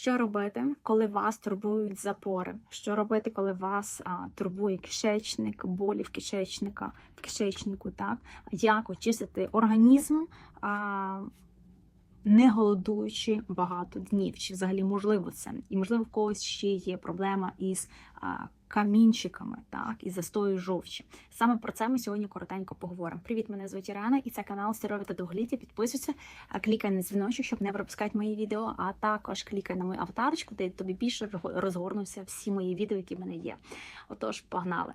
Що робити, коли вас турбують запори? Що робити, коли вас а, турбує кишечник, болі в кишечника, в кишечнику, так? Як очистити організм, а, не голодуючи багато днів? Чи взагалі можливо це? І можливо, в когось ще є проблема із камінчиками, так, і застою жовчі. Саме про це ми сьогодні коротенько поговоримо. Привіт, мене звуть Ірена, і це канал Здоров'я та довголіття. Підписуйся, клікай на дзвіночок, щоб не пропускати мої відео, а також клікай на мою аватарочку, де тобі більше розгорнуться всі мої відео, які в мене є. Отож, погнали.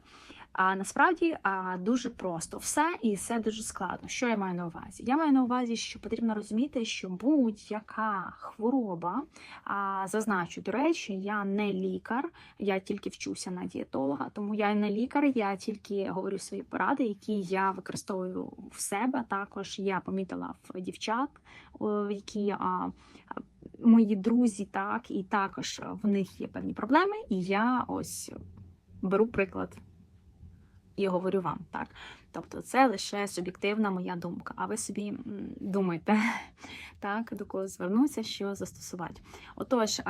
А насправді а, дуже просто все і все дуже складно. Що я маю на увазі? Я маю на увазі, що потрібно розуміти, що будь-яка хвороба, а, зазначу, до речі, я не лікар, я тільки вчуся на дієтолога, тому я не лікар, я тільки говорю свої поради, які я використовую в себе. Також я помітила в дівчат, які мої друзі, так, і також в них є певні проблеми, і я ось беру приклад і говорю вам, так. Тобто це лише суб'єктивна моя думка, а ви собі думайте, так, до кого звернутися, що застосувати. Отож,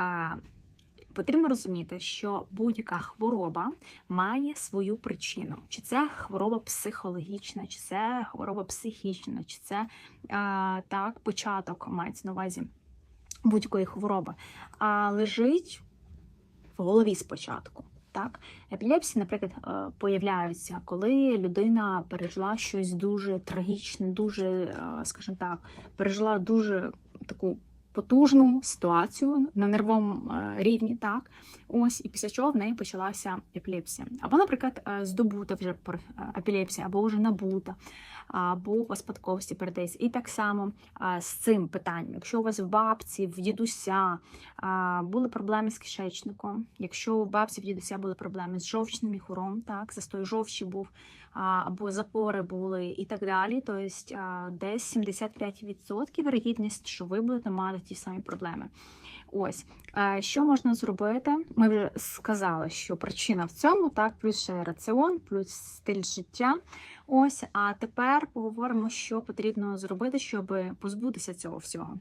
потрібно розуміти, що будь-яка хвороба має свою причину. Чи це хвороба психологічна, чи це хвороба психічна, чи це а, так, початок мається на увазі будь-якої хвороби, а лежить в голові спочатку. Так, епілепсії, наприклад, е, появляються, коли людина пережила щось дуже трагічне, дуже, е, скажімо так, пережила дуже таку потужну ситуацію на нервовому е, рівні, так ось, і після чого в неї почалася епілепсія. Або, наприклад, е, здобута вже е, епілепсія, або вже набута, або по спадковості передається. І так само з цим питанням, якщо у вас в бабці, в дідуся були проблеми з кишечником, якщо у бабці в дідуся були проблеми з жовчним міхуром, так, застой жовчі був, або запори були і так далі, то есть, десь 75% вирогідність, що ви будете мати ті самі проблеми. Ось, що можна зробити? Ми вже сказали, що причина в цьому, так, плюс ще раціон, плюс стиль життя. Ось, а тепер поговоримо, що потрібно зробити, щоб позбутися цього всього.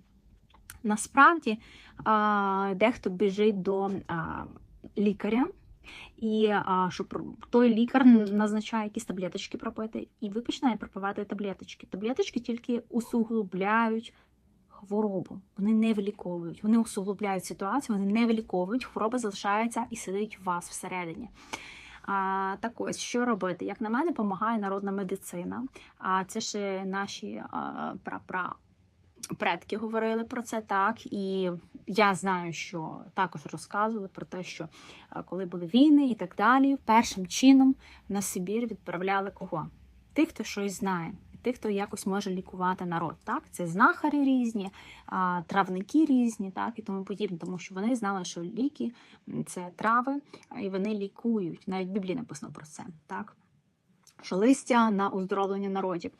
Насправді, дехто біжить до лікаря, і а, що про- той лікар назначає якісь таблеточки пропити, і ви починаєте пропивати таблеточки. Таблеточки тільки усуглубляють хворобу. Вони не виліковують, вони усуглубляють ситуацію, вони не виліковують, хвороба залишається і сидить у вас всередині. А, так ось, що робити? Як на мене, допомагає народна медицина. А це ж наші а, пра-пра предки говорили про це так. І я знаю, що також розказували про те, що коли були війни і так далі, першим чином на Сибір відправляли кого? Тих, хто щось знає. Тих, хто якось може лікувати народ, так це знахарі різні, травники різні, так і тому подібне, тому що вони знали, що ліки це трави, і вони лікують. Навіть в Біблії написано про це, так що листя на оздоровлення народів.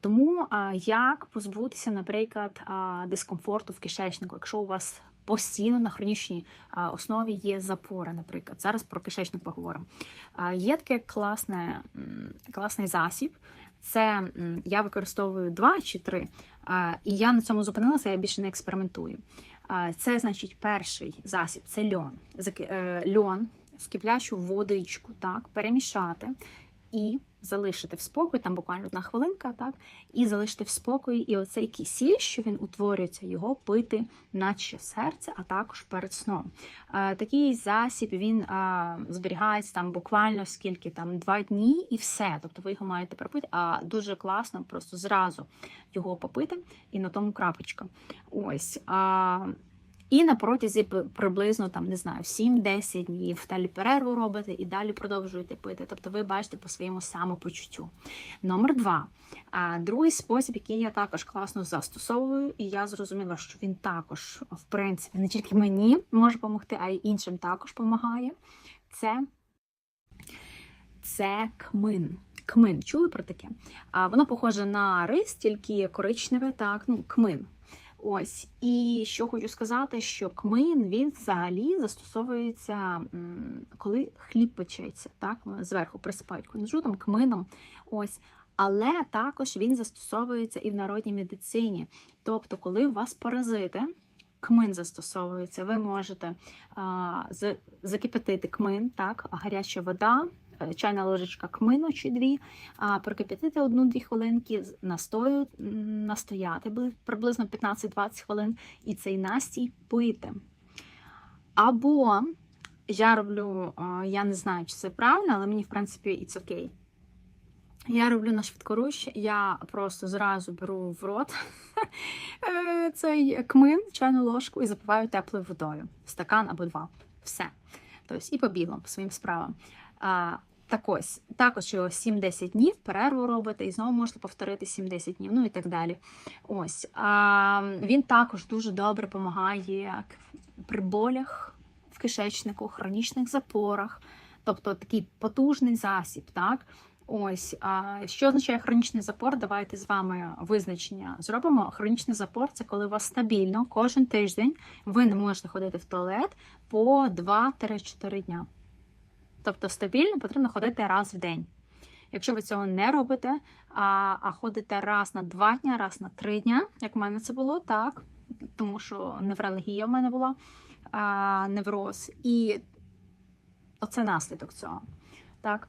Тому як позбутися, наприклад, дискомфорту в кишечнику, якщо у вас постійно на хронічній основі є запори, наприклад. Зараз про кишечник поговоримо. Є таке класне, класний засіб. Це я використовую два чи три, і я на цьому зупинилася, я більше не експериментую. Це значить перший засіб це льон. Е, Льон в киплячу водичку, так, перемішати і залишити в спокій, там буквально одна хвилинка, так, і залишити в спокої. І оцей кисіль, що він утворюється, його пити наче серце, а також перед сном. Е, такий засіб він е, зберігається там буквально скільки там два дні і все. Тобто ви його маєте пропити, а дуже класно просто зразу його попити і на тому крапочка. Ось. А, і на протязі приблизно там не знаю 7-10 днів далі перерву робите і далі продовжуєте пити. Тобто ви бачите по своєму самопочуттю. Номер два. А другий спосіб, який я також класно застосовую, і я зрозуміла, що він також, в принципі, не тільки мені може допомогти, а й іншим також допомагає. Це, це кмин. Кмин. Чули про таке? А, воно похоже на рис, тільки коричневе, так, ну, кмин. Ось, і що хочу сказати, що кмин він взагалі застосовується, коли хліб печеться, так зверху присипають кунжутом, кмином. Ось, але також він застосовується і в народній медицині. Тобто, коли у вас паразити, кмин застосовується. Ви можете а, закипятити кмин, так, гаряча вода, чайна ложечка кмину чи дві, а, прокип'ятити одну-дві хвилинки, настою настояти приблизно 15-20 хвилин, і цей настій пити. Або я роблю, я не знаю, чи це правильно, але мені, в принципі, it's окей. Я роблю на швидкоруч, я просто зразу беру в рот е, цей кмин, чайну ложку і запиваю теплою водою. Стакан або два. Все. Тобто і побігла по своїм справам. Так ось, також його 7-10 днів, перерву робите, і знову можете повторити 7-10 днів, ну і так далі. Ось. А, він також дуже добре допомагає при болях в кишечнику, хронічних запорах, тобто такий потужний засіб, так? Ось, а що означає хронічний запор? Давайте з вами визначення зробимо. Хронічний запор це коли у вас стабільно кожен тиждень ви не можете ходити в туалет по 2-4 дня. Тобто стабільно потрібно ходити раз в день. Якщо ви цього не робите, а, а ходите раз на 2 дня, раз на 3 дня, як в мене це було, так, тому що невралгія в мене була, а, невроз, і оце наслідок цього. Так.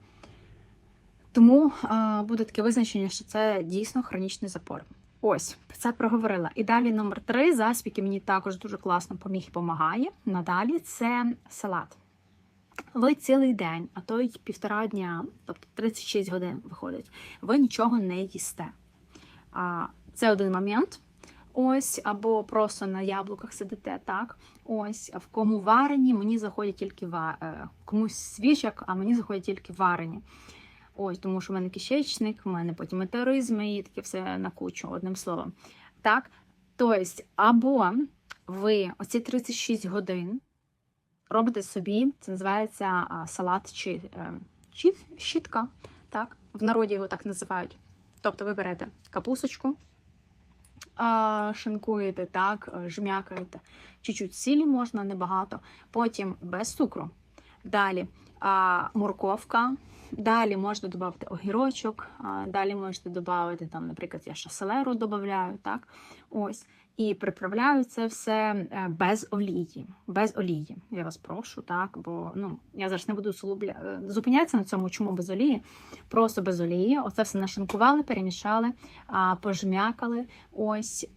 Тому а, буде таке визначення, що це дійсно хронічний запор. Ось, це проговорила. І далі номер три засіб, який мені також дуже класно поміг і допомагає. Надалі це салат. Ви цілий день, а то й півтора дня, тобто 36 годин виходить, ви нічого не їсте. А, це один момент. Ось, або просто на яблуках сидите, так. Ось, в кому варені, мені заходять тільки ва... е, комусь свіжак, а мені заходять тільки варені. Ось, тому що в мене кишечник, в мене потім метеоризми і таке все на кучу, одним словом. Так, тобто, або ви оці 36 годин робите собі, це називається салат чи, е, чи щітка, так, в народі його так називають. Тобто ви берете капусочку, шинкуєте, так, е, жмякаєте, чуть-чуть сілі можна, небагато, потім без цукру. Далі морковка, далі можна додати огірочок, далі можете додати, наприклад, я ще селеру додаю, так, ось. І приправляю це все е, без олії. Без олії. Я вас прошу, так, бо ну, я зараз не буду солубля... е, зупинятися на цьому, чому без олії. Просто без олії. Оце все нашинкували, перемішали, пожмякали. Ось.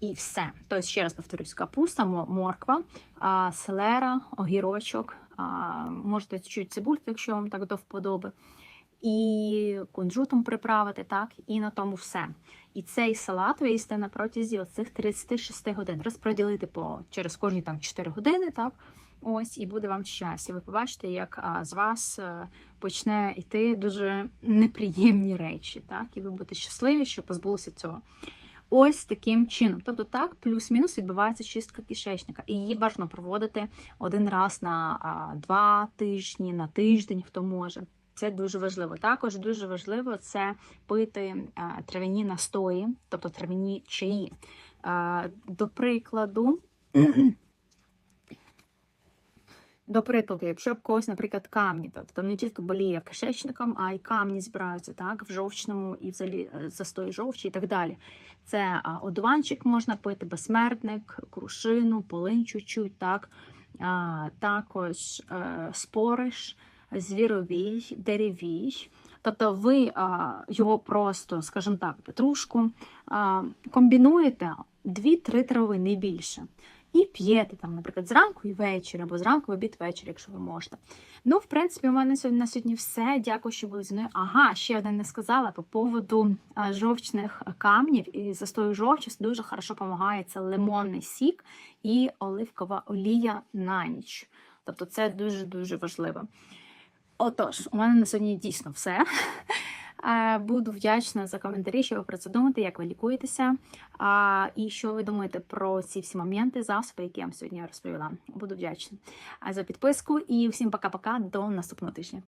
І все. Тобто, ще раз повторюсь, капуста, морква, селера, огірочок, можете чуть цибульку, якщо вам так до вподоби. І кунжутом приправити, так, і на тому все. І цей салат ви їсте на протязі цих 36 годин. Розподілити по через кожні там 4 години, так. Ось, і буде вам щастя. Ви побачите, як а, з вас е, почне йти дуже неприємні речі, так, і ви будете щасливі, що позбулися цього. Ось таким чином. Тобто, так, плюс-мінус відбувається чистка кишечника. І її бажано проводити один раз на а, два тижні, на тиждень, хто може. Це дуже важливо. Також дуже важливо це пити а, трав'яні настої, тобто трав'яні чаї. До прикладу, до прикладу, якщо б когось, наприклад, камні, тобто не тільки боліє кишечником, а й камні збираються так, в жовчному і взагалі е, застої жовчі і так далі. Це одуванчик можна пити, безсмертник, крушину, полинь чуть-чуть, так. А, також е, спориш, звіровій, деревій. Тобто ви його просто, скажімо так, петрушку комбінуєте 2-3 трави, не більше. І п'єте там, наприклад, зранку і ввечері, або зранку в обід ввечері, якщо ви можете. Ну, в принципі, у мене сьогодні на сьогодні все. Дякую, що були зі мною. Ага, ще одне не сказала по поводу жовчних камнів і застою жовчі дуже хорошо допомагає це лимонний сік і оливкова олія на ніч. Тобто це дуже-дуже важливо. Отож, у мене на сьогодні дійсно все. Буду вдячна за коментарі, що ви про це думаєте, як ви лікуєтеся, і що ви думаєте про ці всі моменти, засоби, які я вам сьогодні розповіла. Буду вдячна за підписку і всім пока-пока до наступного тижня.